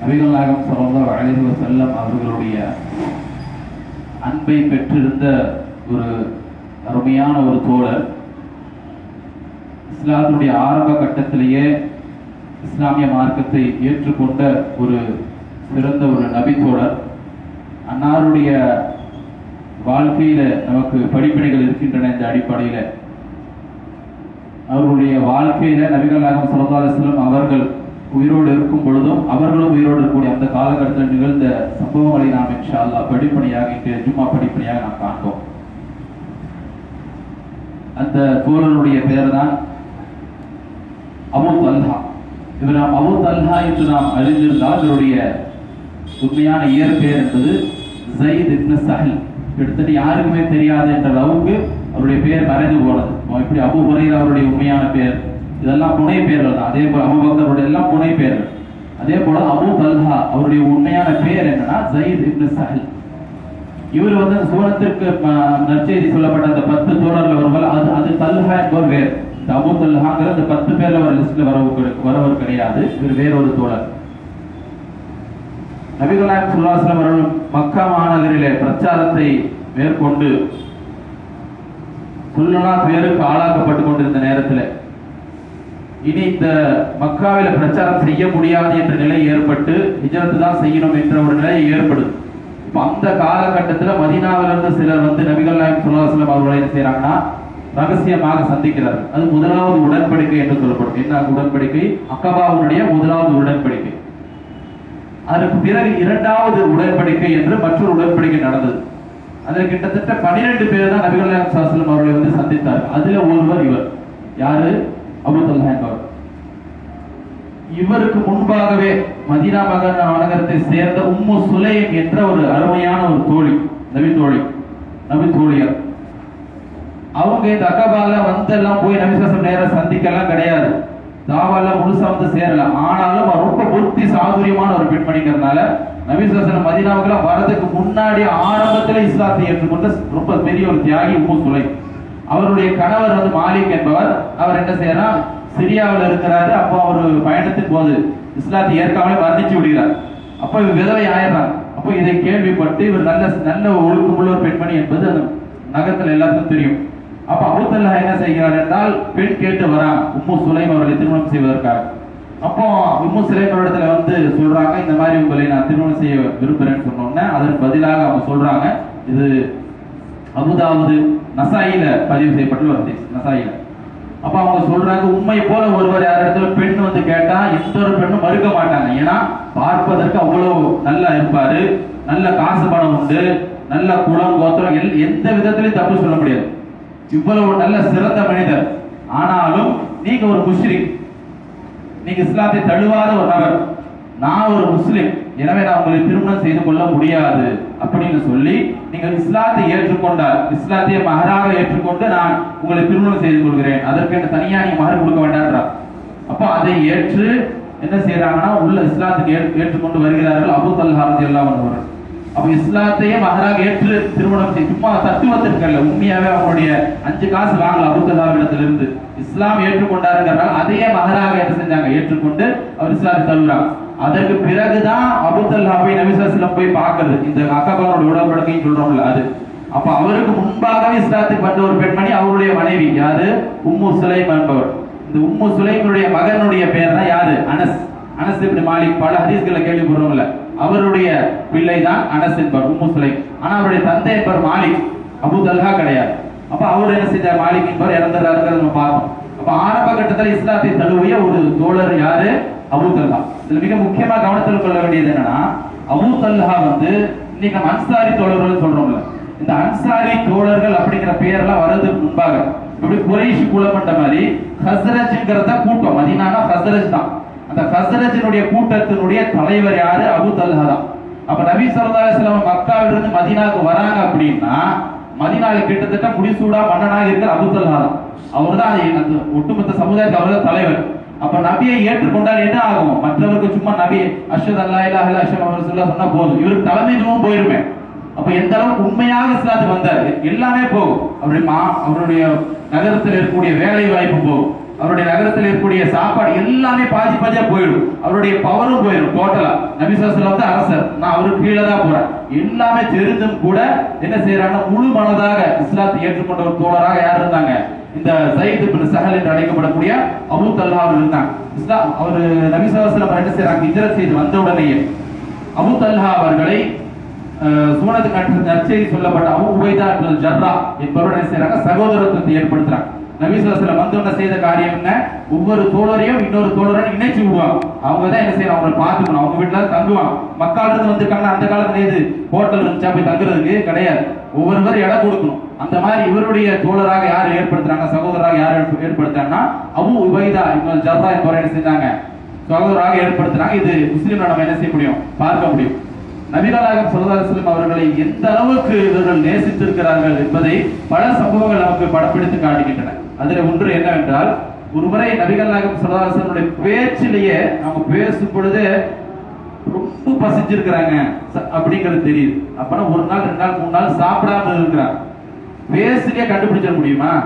நபிகள் நாயகம் ஸல்லல்லாஹு அலைஹி அவர்களுடைய அன்பை பெற்றிருந்த ஒரு அருமையான ஒரு தோழர். இஸ்லாத்தினுடைய ஆரம்ப கட்டத்திலேயே இஸ்லாமிய மார்க்கத்தை ஏற்றுக்கொண்ட ஒரு சிறந்த ஒரு நபி தோழர். அன்னாருடைய வாழ்க்கையில நமக்கு படிப்பினைகள் இருக்கின்றன இந்த அடிப்படையில. அவருடைய வாழ்க்கையில நபிகள் நாயகம் ஸல்லல்லாஹு அவர்கள் உயிரோடு இருக்கும் பொழுதும் அவர்களும் உயிரோடு இருக்கக்கூடிய அந்த காலகட்டத்தில் நிகழ்ந்த சம்பவங்களை நாம் இன்ஷா அல்லாஹ் படிப்படியாக இன்று ஜும்மா படிப்படியாக நாம் காண்போம். அந்த தோழனுடைய பெயர் தான் அபு தல்ஹா. இவர் நாம் அபு தல்ஹா என்று நாம் அறிந்திருந்தால் இவருடைய உண்மையான இயற்பெயர் என்பது ஜயித் இப்னு சஹல். கிட்டத்தட்ட யாருக்குமே தெரியாது என்ற அளவுக்கு அவருடைய பெயர் மறைந்து போனது. இப்படி அபு ஹுரைரா அவருடைய உண்மையான பெயர்? இதெல்லாம் புனை பெயர்கள் தான். அதே போல் அபுபக்கருடைய எல்லாம் புனை பெயர்கள் அதே போல அபு தல்ஹா அவருடைய உண்மையான பெயர் என்னன்னா ஜயித் இப்னு சஹல். இவர் வந்து சுவனத்திற்கு நற்செய்தி சொல்லப்பட்ட அந்த பத்து தோழர்கள் வருவார்கள் அது அது தல்ஹா என்பவர் வேறு. இந்த அபு தல்ஹாங்கிற அந்த பத்து பேர்ல ஒரு லிஸ்ட்ல வரவு வரவர் கிடையாது. இவர் வேறொரு தோழர். நபிகள் சுல்லாஸ்லம் அவர்கள் மக்கா மாநகரிலே பிரச்சாரத்தை மேற்கொண்டு சொல்லனா பேருக்கு ஆளாக்கப்பட்டு கொண்டிருந்த நேரத்தில் இனி இந்த மக்காவில பிரச்சாரம் செய்ய முடியாது என்ற நிலை ஏற்பட்டு ஹிஜரத்து தான் செய்யணும் என்ற ஒரு நிலை ஏற்படுது. அந்த காலகட்டத்துல மதினாவிலிருந்து சிலர் வந்து நபிகள் நாயம் சுல்லாஸ்லம் அவர்களை என்ன செய்யறாங்கன்னா ரகசியமாக சந்திக்கிறார் அது முதலாவது உடன்படிக்கை என்று சொல்லப்படும். என்ன உடன்படிக்கை? அக்கபாவுடைய முதலாவது உடன்படிக்கை. அதற்கு பிறகு இரண்டாவது உடன்படிக்கை என்று மற்றொரு உடன்படிக்கை நடந்தது. அதில் கிட்டத்தட்ட பனிரெண்டு பேர் தான் நபிகள் நாயம் சுல்லாஸ்லம் அவர்களை வந்து சந்தித்தார் அதுல ஒருவர் இவர். யாரு? அபு என்பவர் இவருக்கு முன்பாகவே மதீனா மகன் நகரத்தை சேர்ந்த உம்மு சுலைம் என்ற ஒரு அருமையான ஒரு தோழி நபி தோழி நபி தோழியர். அவங்க இந்த அக்கபால வந்தெல்லாம் போய் நபிசாசம் நேரம் சந்திக்கலாம் கிடையாது. தாவால முழுசா வந்து சேரல. ஆனாலும் அவர் ரொம்ப புத்தி சாதுரியமான ஒரு பெண்மணிங்கிறதுனால நபிசாசனம் மதினாவுக்குலாம் வரதுக்கு முன்னாடி ஆரம்பத்துல இஸ்லாத்தை ஏற்றுக்கொண்ட ரொம்ப பெரிய ஒரு தியாகி உம்மு சுலை அவருடைய கணவர் வந்து மாலிக் என்பவர். அவர் என்ன செய்யறார் சிரியாவில் இருக்கிறாரு. அப்போ அவர் பயணத்தின் போது இஸ்லாத்தை ஏற்காமலே மரணிச்சு விடுகிறார். அப்போ இவர் விதவை ஆயிடுறார் அப்போ இதை கேள்விப்பட்டு இவர் நல்ல நல்ல ஒழுக்கமுள்ள ஒரு பெண்மணி என்பது அந்த நகரத்தில் எல்லாருக்கும் தெரியும். அப்ப அபூத்தல்லா என்ன செய்கிறார் என்றால் பெண் கேட்டு வரான் உம்மு சுலைம் அவர்களை திருமணம் செய்வதற்காக. அப்போ உம்மு சுலைம் அவரிடத்துல வந்து சொல்றாங்க இந்த மாதிரி உங்களை நான் திருமணம் செய்ய விரும்புகிறேன்னு சொன்னோன்னே அதன் பதிலாக அவங்க சொல்றாங்க இது அபுதாவது நசாயில பதிவு செய்யப்பட்டுள்ள ஒரு ஹதீஸ் நசாயில. அப்ப அவங்க சொல்றாங்க உண்மை போல ஒருவர் யாரிடத்துல பெண் வந்து கேட்டா எந்த ஒரு பெண்ணும் மறுக்க மாட்டாங்க. ஏன்னா பார்ப்பதற்கு அவ்வளவு நல்லா இருப்பாரு நல்ல காசு பணம் உண்டு நல்ல குளம் கோத்திரம் எந்த விதத்திலையும் தப்பு சொல்ல முடியாது. இவ்வளவு நல்ல சிறந்த மனிதர். ஆனாலும் நீங்க ஒரு முஸ்லிம். நீங்க இஸ்லாத்தை தழுவாத ஒரு நபர். நான் ஒரு முஸ்லிம். எனவே நான் உங்களை திருமணம் செய்து கொள்ள முடியாது அப்படின்னு சொல்லி நீங்கள் இஸ்லாத்தை ஏற்றுக்கொண்டால் இஸ்லாத்திய மகராக ஏற்றுக்கொண்டு நான் உங்களை திருமணம் செய்து கொள்கிறேன். அதற்கு என்ன தனியா நீ மகர் கொடுக்க வேண்டாம்ன்றார் அப்போ அதை ஏற்று என்ன செய்யறாங்கன்னா உள்ள இஸ்லாத்துக்கு ஏற்று- ஏற்றுக்கொண்டு வருகிறார்கள் அபு தல்ஹாரதி எல்லாம் வந்தவர் அப்ப இஸ்லாத்தையே மகராக ஏற்று திருமணம் செய்ய சும்மா தத்துவத்திற்கல்ல உண்மையாவே அவங்களுடைய அஞ்சு காசு வாங்கல அபுத்தல்லாவிடத்துல இருந்து இஸ்லாம் ஏற்றுக்கொண்டாருங்கிறனால அதையே மகராக என்ன செஞ்சாங்க? ஏற்றுக்கொண்டு அவர் இஸ்லாத்தை தழுவுறாங்க அதற்கு பிறகுதான் அபுத்தல்லாவை நபிசாஸ்லம் போய் பார்க்கறது. இந்த அக்கபாரோட உடன்படிக்கைன்னு சொல்றோம்ல அது. அப்ப அவருக்கு முன்பாகவே இஸ்லாத்துக்கு வந்த ஒரு பெண்மணி அவருடைய மனைவி. யாரு? உம்மு சுலைம் என்பவர். இந்த உம்மு சுலைமனுடைய மகனுடைய பெயர் தான் யாரு? அனஸ். அனஸ் இப்படி மாலிக். பல ஹதீஸ்களை கேள்விப்படுறோம்ல. அவருடைய பிள்ளை தான் அனஸ் என்பவர் உம்மு சுலைம். ஆனா அவருடைய தந்தை என்பவர் மாலிக். அபு தல்ஹா கிடையாது. அப்ப அவர் என்ன செஞ்சார்? மாலிக் என்பவர் இறந்துறாருங்கிறத நம்ம பார்த்தோம் அப்ப ஆரம்ப கட்டத்தில் இஸ்லாத்தை தழுவிய ஒரு தோழர் யாரு? Abu Talha. இதுல மிக முக்கியமா கவனத்தில் கொள்ள வேண்டியது என்னன்னா அபு தல்ஹா வந்து இன்னைக்கு நம்ம அன்சாரி தோழர்கள் சொல்றோம்ல இந்த அன்சாரி தோழர்கள் அப்படிங்கிற பெயர்லாம் வர்றதுக்கு முன்பாக இப்படி குறைஷி குலமண்ட மாதிரி ஹசரஜ்ங்கிறத கூட்டம் மதினானா ஹசரஜ் தான். அந்த ஹசரஜினுடைய கூட்டத்தினுடைய தலைவர் யாரு? அபு தல்ஹா தான். அப்ப நபி ஸல்லல்லாஹு அலைஹி வஸல்லம் இருந்து மதீனாவுக்கு வராங்க அப்படின்னா மதினாவில் கிட்டத்தட்ட முடிசூடா மன்னனாக இருக்கிற அபு தல்ஹா தான். அவர் தான் ஒட்டுமொத்த சமுதாயத்தை அவர்தான் தலைவர். அப்ப நபியை ஏற்றுக்கொண்டால் என்ன ஆகும்? மற்றவருக்கு சும்மா நபி அஷத் அல்லா இல்லா அல்லா அஷ்ஹது சொன்னா போதும். இவருக்கு தலைமைத்துவம் போயிருமே. அப்ப எந்த அளவுக்கு உண்மையாக இஸ்லாத்துக்கு வந்தார்? எல்லாமே போகும். அவருடைய மா அவருடைய நகரத்தில் இருக்கக்கூடிய வேலை வாய்ப்பு போகும். அவருடைய நகரத்தில் இருக்கக்கூடிய சாப்பாடு எல்லாமே பாதி பாதியா போயிடும். அவருடைய பவரும் போயிடும் டோட்டலா நபிசாஸ்ல வந்து அரசர். நான் அவருக்கு கீழே தான் போறேன். எல்லாமே தெரிந்தும் கூட என்ன செய்யறாங்கன்னா முழு மனதாக இஸ்லாத்தை ஏற்றுக்கொண்ட ஒரு தோழராக யார் இருந்தாங்க? இந்த சயித் பின் சஹல் என்று அழைக்கப்படக்கூடிய அபு தல்ஹா அவர் இருந்தாங்க இஸ்லாம் அவர் நபிசாஸ்லம் என்ன செய்யறாங்க ஹிஜ்ரத் செய்து வந்த உடனேயே அபு தல்ஹா அவர்களை அஹ், சூனத்துக்கு நற்செய்தி சொல்லப்பட்ட அபு உபைதா இப்னு ஜர்ரா என்பவர் என்ன செய்யறாங்க சகோதரத்துவத்தை ஏற்படுத்துறாங்க. நபிசுவாசலம் வந்தவங்க செய்த காரியம் என்ன? ஒவ்வொரு தோழரையும் இன்னொரு தோழரையும் இணைச்சு விடுவாங்க. அவங்க தான் என்ன செய்யணும் அவங்களை பார்த்துக்கணும். அவங்க வீட்டுல தான் தங்குவாங்க. மக்கள் இருந்து வந்திருக்காங்கன்னா அந்த காலத்துல இது ஹோட்டல் இருந்துச்சா? போய் தங்குறதுக்கு கிடையாது. ஒவ்வொருவர் இடம் கொடுக்கணும். அந்த மாதிரி இவருடைய தோழராக யார் ஏற்படுத்துறாங்க? சகோதரராக யார் ஏற்படுத்துறாங்கன்னா அபு உபைதா இன்னொரு ஜர்ரா என்பவர் என்ன செஞ்சாங்க சகோதரராக ஏற்படுத்துறாங்க. இது முஸ்லீம்ல நம்ம என்ன செய்ய முடியும்? பார்க்க முடியும். நபிகளாகம் சல்லல்லாஹு அவர்களை எந்த அளவுக்கு இவர்கள் நேசித்திருக்கிறார்கள் என்பதை பல சம்பவங்கள் நமக்கு படப்பிடித்து காட்டுகின்றன. அதில் ஒன்று என்னவென்றால் ஒருமுறை நபிகள் நாயகம் சரதாசனுடைய பேச்சிலேயே அவங்க பேசும் பொழுது ரொம்ப பசிச்சிருக்கிறாங்க. ச- அப்படிங்கிறது தெரியுது. அப்பனா ஒரு நாள் ரெண்டு நாள் மூணு நாள் சாப்பிடாம இருக்கிறாங்க. பேசிலே கண்டுபிடிச்சிட முடியுமா?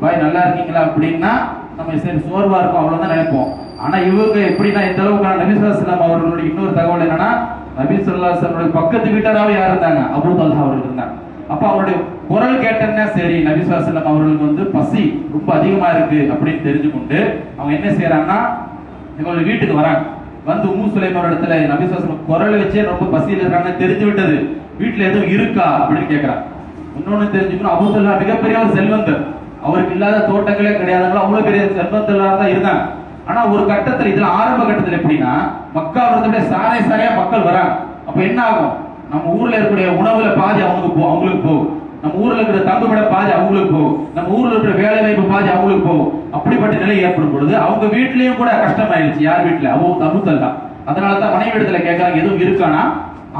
பாய் நல்லா இருக்கீங்களா? அப்படின்னா நம்ம சரி சோர்வா இருக்கும் அவ்வளவுதான் நினைப்போம். ஆனா இவங்க எப்படின்னா இந்த அளவுக்கு நபி சுல்லாஸ்லாம் அவர்களுடைய இன்னொரு தகவல் என்னன்னா நபி ஸல்லல்லாஹு பக்கத்து வீட்டாராவே யார் இருந்தாங்க? அபூ தல்ஹா அவர்கள் இருந்தாங்க. அப்ப அவருடைய குரல் கேட்டேன்னா சரி நபி அவர்களுக்கு வந்து பசி ரொம்ப அதிகமா இருக்கு அப்படின்னு தெரிஞ்சுக்கொண்டு அவங்க என்ன செய்யறாங்கன்னா எங்களுடைய வீட்டுக்கு வராங்க. வந்து உம்மு சுலைமான் இடத்துல நபி குரல் வச்சே ரொம்ப பசியில் இருக்காங்கன்னு தெரிஞ்சு விட்டது. வீட்டுல எதுவும் இருக்கா அப்படின்னு கேக்குறாங்க. இன்னொன்னு தெரிஞ்சுக்கணும் அபூ மிகப்பெரிய ஒரு செல்வந்தர். அவருக்கு இல்லாத தோட்டங்களே கிடையாதுங்களா அவ்வளவு பெரிய செல்வந்தர்களாக தான் இருந்தாங்க. ஆனா ஒரு கட்டத்துல இதுல ஆரம்ப கட்டத்துல எப்படின்னா மக்கா வரதுடைய சாலை சாலையா மக்கள் வராங்க. அப்ப என்ன ஆகும்? நம்ம ஊர்ல இருக்கக்கூடிய உணவுல பாதி அவங்களுக்கு போ அவங்களுக்கு போ நம்ம ஊர்ல இருக்கிற தங்குமிட பாதி அவங்களுக்கு போகும். நம்ம ஊர்ல இருக்கிற வேலை வாய்ப்பு பாதி அவங்களுக்கு போகும். அப்படிப்பட்ட நிலை ஏற்படும் பொழுது அவங்க வீட்லயும் கூட கஷ்டமாயிருச்சு. யார் வீட்டுல அவங்க அபுத்தல் தான். அதனாலதான் மனைவி இடத்துல கேட்கறாங்க எதுவும் இருக்கானா?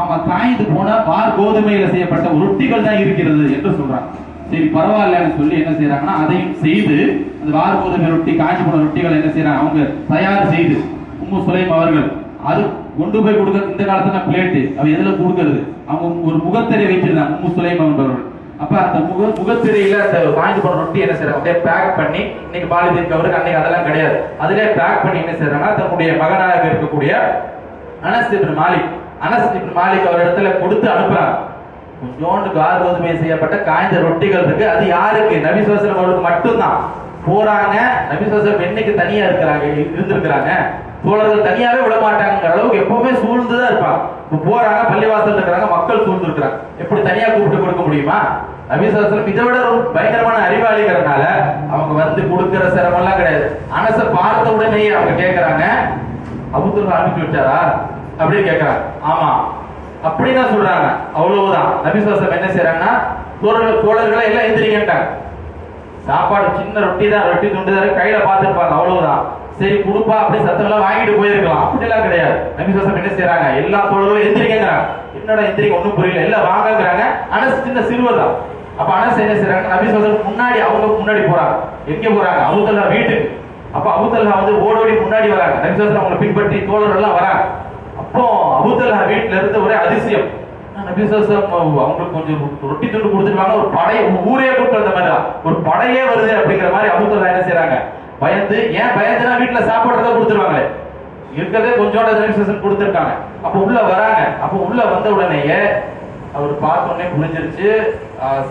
ஆமா காய்ந்து போன பார் கோதுமையில செய்யப்பட்ட ரொட்டிகள் தான் இருக்கிறது என்று சொல்றாங்க. சரி பரவாயில்லன்னு சொல்லி என்ன செய்யறாங்கன்னா அதையும் செய்து அந்த வார கோதுமை ரொட்டி காஞ்சி போன ரொட்டிகள் என்ன செய்யறாங்க அவங்க தயார் செய்து உம்மு சுலைம் அவர்கள் அது கொண்டு போய் கொடுக்க இந்த காலத்துல பிளேட்டு அவன் எதுல கொடுக்கறது? அவங்க ஒரு முகத்திரை வச்சிருந்தான் உம்மு சுலைமன் என்பவர்கள். அப்ப அந்த முக முகத்திரையில அந்த காஞ்சி போன ரொட்டி என்ன செய்யறாங்க அப்படியே பேக் பண்ணி இன்னைக்கு பாலிதீன் கவருக்கு அன்னைக்கு அதெல்லாம் கிடையாது. அதிலே பேக் பண்ணி என்ன செய்யறாங்கன்னா தன்னுடைய மகனாக இருக்கக்கூடிய அனஸ் இப்னு மாலிக் அனஸ் இப்னு மாலிக் அவர் இடத்துல கொடுத்து அனுப்புறாங்க. கொஞ்சோண்டு கார் கோதுமை செய்யப்பட்ட காய்ந்த ரொட்டிகள் இருக்கு. அது யாருக்கு? நபி சோசலம் அவர்களுக்கு மட்டும்தான். போறாங்க. நபி சோசலம் என்னைக்கு தனியா இருக்கிறாங்க? இருந்திருக்கிறாங்க. தோழர்கள் தனியாவே விட மாட்டாங்கிற அளவுக்கு எப்பவுமே சூழ்ந்துதான் இருப்பாங்க. இப்ப போறாங்க பள்ளிவாசல் இருக்கிறாங்க மக்கள் சூழ்ந்து இருக்கிறாங்க எப்படி தனியா கூப்பிட்டு கொடுக்க முடியுமா? நபி இதை விட ரொம்ப பயங்கரமான அறிவாளிகிறனால அவங்க வந்து கொடுக்கிற சிரமம் எல்லாம் கிடையாது. அனச பார்த்த உடனே அவங்க கேட்கறாங்க அபுத்துல்லா அனுப்பி வச்சாரா? அப்படின்னு கேக்குறாங்க. ஆமா. அப்படிதான் சொல்றாங்க. அவ்வளவுதான். நபிசுவாசம் என்ன செய்யறாங்கன்னா தோழர்கள் தோழர்களை எல்லாம் எந்திரிக்கிட்டாங்க சாப்பாடு சின்ன ரொட்டி தான் ரொட்டி துண்டு தான் கையில பார்த்துருப்பாங்க. அவ்வளவுதான். சரி கொடுப்பா அப்படி சத்தம் வாங்கிட்டு போயிருக்கலாம். அப்படிலாம் கிடையாது. நபிசுவாசம் என்ன செய்யறாங்க எல்லா தோழர்களும் எந்திரிக்கிறாங்க என்னோட எந்திரிக்க ஒன்றும் புரியல. எல்லாம் வாங்கங்கிறாங்க. அனஸ் சின்ன சிறுவர் தான். அப்ப அனஸ் என்ன செய்யறாங்க நபிசுவாசம் முன்னாடி அவங்க முன்னாடி போறாங்க. எங்க போறாங்க? அவுத்தல்லா வீட்டுக்கு. அப்ப அபுதல்லா வந்து ஓடோடி முன்னாடி வராங்க. நபிசுவாசம் அவங்களை பின்பற்றி தோழர்கள் எல்லாம் வராங்க. அப்போ அபுதல்லா வீட்டுல இருந்த ஒரே அதிசயம். நபிசாசம் அவங்களுக்கு கொஞ்சம் ரொட்டி துண்டு கொடுத்துருவாங்க. ஒரு படையை ஊரே கூட்டு வந்த மாதிரி தான். ஒரு படையே வருது அப்படிங்கிற மாதிரி அபுதல்லா என்ன செய்யறாங்க பயந்து ஏன் பயந்துனா வீட்டுல சாப்பாடு தான் கொடுத்துருவாங்க இருக்கிறதே கொஞ்சோட நபிசாசம் கொடுத்துருக்காங்க. அப்ப உள்ள வராங்க. அப்ப உள்ள வந்த உடனேயே அவர் பார்த்த உடனே புரிஞ்சிருச்சு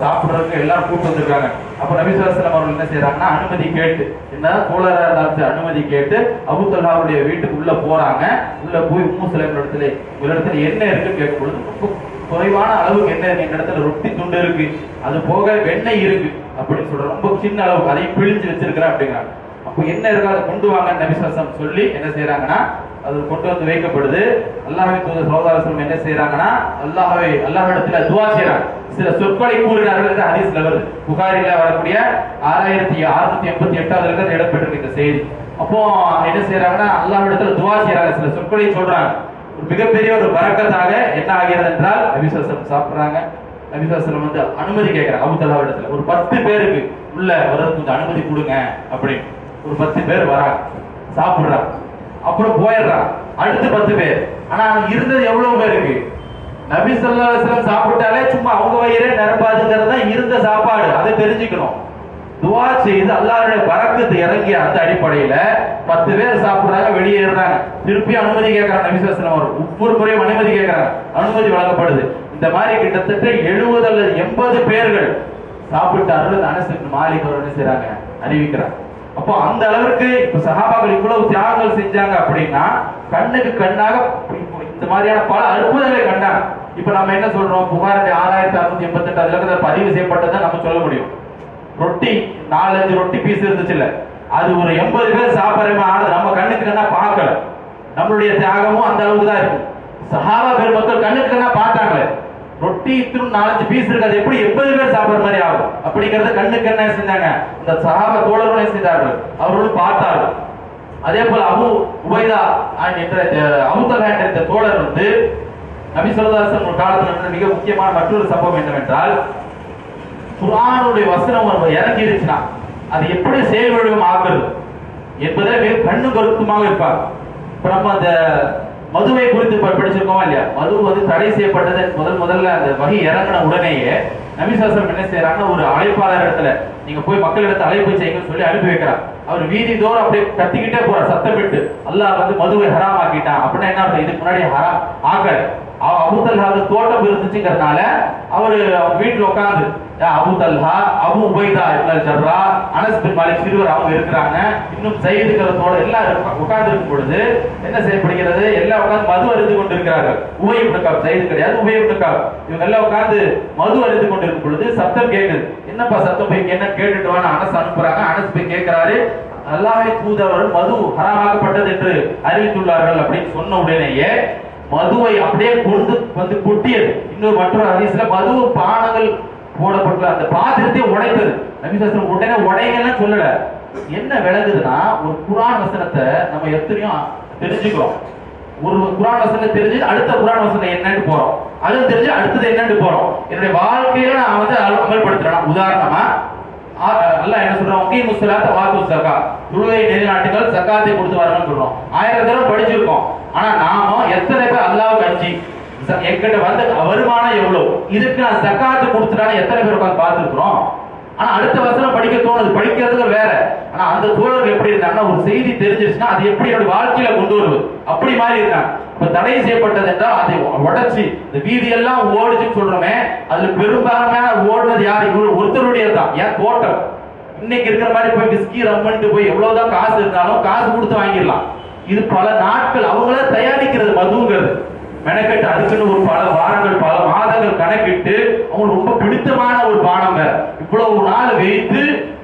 சாப்பிட்றதுக்கு சாப்பிடுறதுக்கு எல்லாரும் கூட்டு வந்திருக்காங்க. அப்ப நபிசுவாசலம் அவர்கள் என்ன செய்யறாங்கன்னா அனுமதி கேட்டு என்ன கோளரா இருந்தாச்சு அனுமதி கேட்டு அபுத்தல்லாவுடைய வீட்டுக்கு உள்ள போறாங்க. உள்ள போய் உம்மு சிலம் இடத்துல ஒரு இடத்துல என்ன இருக்குன்னு கேட்கும் பொழுது ரொம்ப குறைவான அளவுக்கு என்ன எங்க இந்த இடத்துல ரொட்டி துண்டு இருக்கு. அது போக வெண்ணெய் இருக்கு. அப்படின்னு சொல்ற ரொம்ப சின்ன அளவுக்கு அதையும் பிழிஞ்சு வச்சிருக்கிறேன் அப்படிங்கிறாங்க. அப்போ என்ன இருக்கோ அதை கொண்டு வாங்க நபிசுவாசம் சொல்லி என்ன செய்யறாங்கன்னா அது கொண்டு வந்து வைக்கப்படுது. அல்லாஹ்வை தூதர் சகோதரர்கள் என்ன செய்யறாங்கன்னா அல்லாஹாவை அல்லாஹிடத்துல துவா செய்யறாங்க சில சொற்களை கூறினார்கள் என்று ஹதீஸ்ல வருது புகாரில வரக்கூடிய ஆறாயிரத்தி அறுநூத்தி எண்பத்தி எட்டாவது இருக்கிறது இடம்பெற்றிருக்கு இந்த செய்தி. அப்போ என்ன செய்யறாங்கன்னா அல்லாஹிடத்துல துவா செய்யறாங்க சில சொற்களை சொல்றாங்க. ஒரு மிகப்பெரிய ஒரு பரக்கத்தாக என்ன ஆகிறது என்றால் நபிசுவாசம் சாப்பிடுறாங்க. நபிசுவாசம் வந்து அனுமதி கேட்கிறாங்க. அபுதல்லா இடத்துல ஒரு பத்து பேருக்கு உள்ள வர்றதுக்கு கொஞ்சம் அனுமதி கொடுங்க அப்படின்னு. ஒரு பத்து பேர் வரா சாப்பிடுறாங்க அப்புறம் போயிடுறான் அடுத்து பத்து பேர். ஆனா இருந்தது எவ்வளவு பேருக்கு? நபி ஸல்லல்லாஹு சாப்பிட்டாலே சும்மா அவங்க வயிறே நிரம்பாதுங்கிறது தான் இருந்த சாப்பாடு. அதை தெரிஞ்சுக்கணும். துவா செய்து அல்லாருடைய பறக்கத்து இறங்கிய அந்த அடிப்படையில பத்து பேர் சாப்பிடுறாங்க வெளியேறாங்க திருப்பி அனுமதி கேட்கறாங்க நபிசாசனம் அவர் ஒவ்வொரு முறையும் அனுமதி கேட்கறாங்க அனுமதி வழங்கப்படுது. இந்த மாதிரி கிட்டத்தட்ட எழுபது அல்லது எண்பது பேர்கள் சாப்பிட்டார்கள் அனசுக்கு மாலிக் அவர் என்ன செய்யறாங்க அறிவிக்கிறாங்க. அப்போ அந்த அளவுக்கு இப்ப சகாபாக்கள் இவ்வளவு தியாகங்கள் செஞ்சாங்க அப்படின்னா கண்ணுக்கு கண்ணாக இந்த மாதிரியான பல அற்புதங்களை கண்டாங்க. இப்ப நம்ம என்ன சொல்றோம்? புகார் ஆறாயிரத்தி அறுநூத்தி எண்பத்தி எட்டு அதுல பதிவு செய்யப்பட்டதை நம்ம சொல்ல முடியும். ரொட்டி நாலஞ்சு ரொட்டி பீஸ் இருந்துச்சுல்ல. அது ஒரு எண்பது பேர் சாப்பிடுற ஆனது நம்ம கண்ணுக்கு கண்ணா பார்க்கல. நம்மளுடைய தியாகமும் அந்த அளவுக்கு தான் இருக்கும் சஹாபா பெருமக்கள் கண்ணுக்கு கண்ணா பார்த்தாங்களே. ரொட்டி இத்திரும் நாலஞ்சு பீஸ் இருக்காது அது எப்படி எண்பது பேர் சாப்பிடுற மாதிரி ஆகும்? அப்படிங்கறத கண்ணுக்கு என்ன செஞ்சாங்க? இந்த சகாப தோழர்களும் செய்தார்கள் அவர்களும் பார்த்தார்கள். அதே போல அபு உபைதா என்ற அஹ், என்ற இந்த தோழர் வந்து நபி சொல்லதாசன் ஒரு காலத்தில் நடந்த மிக முக்கியமான மற்றொரு சம்பவம் என்னவென்றால் குரானுடைய வசனம் ஒரு இறங்கி இருந்துச்சுன்னா அது எப்படி செயல்வடிவம் ஆகுறது? என்பதை மிக கண்ணு கருத்துமாக இருப்பார் இப்ப நம்ம அந்த மதுவை குறித்து படிச்சிருக்கோமா இல்லையா? மது வந்து தடை செய்யப்பட்டது முதல் முதல்ல அந்த வகை இறங்கின உடனேயே நபிசாசனம் என்ன செய்யறாங்க ஒரு அழைப்பாளர் இடத்துல நீங்க போய் மக்கள் இடத்துல அழைப்பு செய்யுங்கன்னு சொல்லி அனுப்பி வைக்கிறார். அவர் வீதி தோறும் அப்படியே கத்திக்கிட்டே போறார் சத்தமிட்டு அல்லாஹ் வந்து மதுவை ஹராம் ஆக்கிட்டான். அப்படின்னா என்ன இதுக்கு முன்னாடி ஹராம் ஆக்கல அபுதல்ஹாவுக்கு தோட்டம் இருந்துச்சுங்கிறதுனால அவர் வீட்டுல உட்காந்து Abuthalha Abu Ubaidah ibn al Jarrah Anas bin Malik சிறுவர் அவங்க இருக்கிறாங்க. இன்னும் சைதுக்கிறதோட எல்லாம் உட்கார்ந்து இருக்கும் பொழுது என்ன செய்யப்படுகிறது எல்லாம் உட்கார்ந்து மது அருந்து கொண்டிருக்கிறார்கள். உபை இப்னு சைது கிடையாது. உபை இப்னு இவங்க எல்லாம் உட்கார்ந்து மது அருந்து கொண்டிருக்கும் பொழுது சத்தம் கேட்குது என்னப்பா சத்தம் போய் என்ன கேட்டுட்டு வான்னு அனஸ் அனுப்புறாங்க. அனஸ் போய் கேட்கிறாரு அல்லாஹை தூதவர் மது ஹராமாக்கப்பட்டது என்று அறிவித்துள்ளார்கள் அப்படின்னு சொன்ன உடனேயே மதுவை அப்படியே கொண்டு வந்து கொட்டியது. இன்னொரு மற்றொரு ஹதீஸ்ல மது பானங்கள் போடப்பட்டுள்ள அந்த பாத்திரத்தை உடைத்தது. நபிசாஸ்திரம் உடனே உடைங்கலாம் சொல்லல. என்ன விளங்குதுன்னா ஒரு குரான் வசனத்தை நம்ம எத்தனையும் தெரிஞ்சுக்கிறோம். ஒரு குரான் வசனம் தெரிஞ்சு அடுத்த குரான் வசனம் என்னன்னு போறோம். அது தெரிஞ்சு அடுத்தது என்னன்னு போறோம். என்னுடைய வாழ்க்கையில நான் வந்து அமல்படுத்துறேன். உதாரணமா அல்லாஹ் என்ன சொல்றோம் கீ முஸ்லாத்த வாத்து சக்கா தொழுகை நிலைநாட்டுகள் சக்காத்தை கொடுத்து வரணும்னு சொல்றோம். ஆயிரம் தடவை படிச்சிருக்கோம். ஆனா நாம எத்தனை பேர் அல்லாவுக்கு அஞ்சு என்கிட்ட வந்து வருமானம் எவ்வளவு இதுக்கு நான் சக்காத்து கொடுத்துட்டான்னு எத்தனை பேர் உட்காந்து பார்த்துருக்குறோம்? ஆனா அடுத்த வசனம் படிக்க தோணுது. படிக்கிறதுக்கு வேற. ஆனா அந்த தோழர்கள் எப்படி இருந்தாங்கன்னா ஒரு செய்தி தெரிஞ்சிருச்சுன்னா அது எப்படி என்னுடைய வாழ்க்கையில கொண்டு வருவது? அப்படி மாதிரி இருக்காங்க இப்ப தடை செய்யப்பட்டது என்றால் அதை உடச்சி இந்த வீதி எல்லாம் ஓடுச்சுன்னு சொல்றோமே அதுல பெரும்பான்மையான ஓடுனது யார்? ஒருத்தருடைய தான் ஏன் தோட்டம்? இன்னைக்கு இருக்கிற மாதிரி போய் விஸ்கி ரம்மன்ட்டு போய் எவ்வளவுதான் காசு இருந்தாலும் காசு கொடுத்து வாங்கிடலாம். இது பல நாட்கள் அவங்களே தயாரிக்கிறது மதுங்கிறது. மெனக்கெட்டு அதுக்குன்னு ஒரு பல வாரங்கள் பல மாதங்கள் கணக்கிட்டு அவங்களுக்கு ரொம்ப பிடித்தமான ஒரு பானம் இவ்வளவு நாள் வைத்து